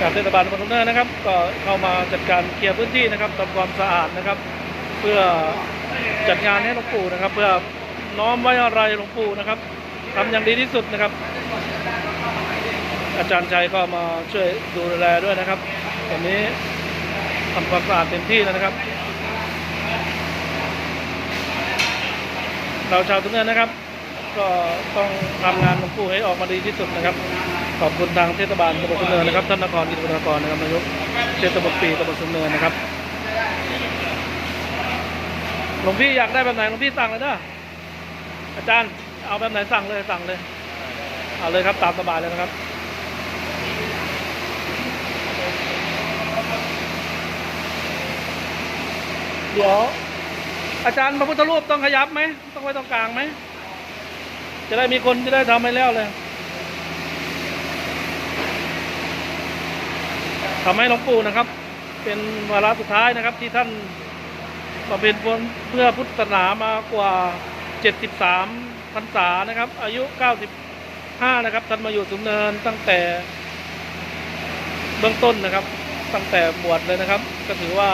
จากเทศบาลตำบลสมเนินนะครับ ก็เข้ามาจัดการเคลียร์พื้นที่นะครับทำความสะอาดนะครับ เพื่อจัดงานให้หลวงปู่นะครับ เพื่อน้อมไว้อะไรหลวงปู่นะครับทำอย่างดีที่สุดนะครับ อาจารย์ชัยก็มาช่วยดูแลด้วยนะครับตอนนี้ทำความสะอาดเต็มที่แล้วนะครับ เราชาวทุกเนินนะครับ ก็ต้องทำงานหลวงปู่ให้ออกมาดีที่สุดนะครับ ขอบคุณทางเทศบาลตำบลสุนเนินนะครับท่านนครอินทรนครนะครับนายกเทศบาลปีตำบลสุนเนินนะครับหลวงพี่อยากได้แบบไหนหลวงพี่สั่งเลยเด้ออาจารย์เอาแบบไหนสั่งเลยสั่งเลยเอาเลยครับตามสบายเลยนะครับเดี๋ยวอาจารย์พระพุทธรูปต้องขยับไหมต้องไว้ตรงกลางไหมจะได้มีคนจะได้ทำให้แล้วเลย ทำให้หลวงปู่นะครับ เป็นวาระสุดท้ายนะครับที่ท่านบำเพ็ญเพื่อพุทธศาสนามากว่า 73พรรษานะครับ อายุ 95 นะครับ ท่านมาอยู่สุมเนินตั้งแต่เบื้องต้นนะครับ ตั้งแต่บวชเลยนะครับ ก็ถือว่า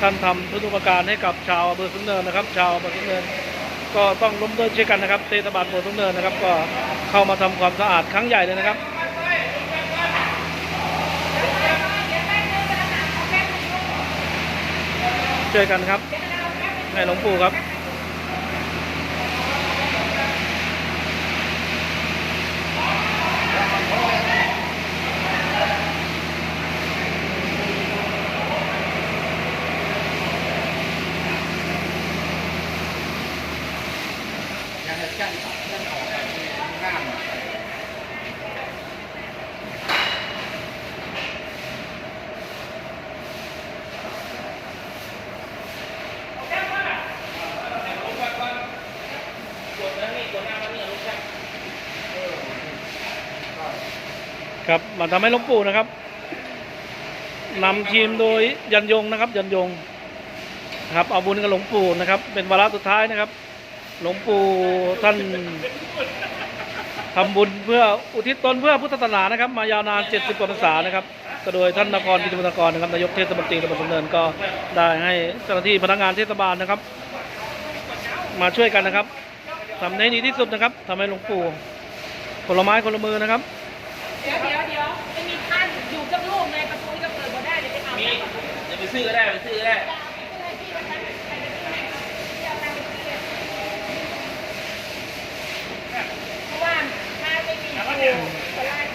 ท่านทำทุกประการให้กับชาวอำเภอสุมเนินนะครับ ชาวอำเภอสุมเนินก็ต้องร่วมด้วยช่วยกันนะครับเทศบาลอำเภอสุมเนินนะครับ ก็เข้ามาทำความสะอาดครั้งใหญ่เลยนะครับ ช่วยกันครับให้หลวงปู่ครับ ครับมาทำให้หลวงปู่นะครับนำทีมโดยยันยงนะครับ ยันยงครับเอาบุญกับหลวงปู่นะครับ เป็นวาระสุดท้ายนะครับ หลวงปู่ท่านทำบุญเพื่ออุทิศตนเพื่อพุทธศาสนานะครับ มายาวนาน 70กว่าพรรษานะครับก็โดยท่านนครกิติมนครนะครับนายกเทศมนตรีตำบลสมเนินก็ได้ให้เจ้าหน้าที่พนักงานเทศบาลนะครับ มาช่วยกันนะครับทำให้ดีที่สุดนะครับทำให้หลวงปู่คนลไม้คนละมือนะครับ เดี๋ยวเดี๋ยวเดี๋ยวไม่มีท่านอยู่กับลูกในประตูจะเปิดบ่ได้เลยไปเอามีจะไปซื้อก็ได้ไปซื้อก็ได้ เพราะว่าถ้าไม่มีครู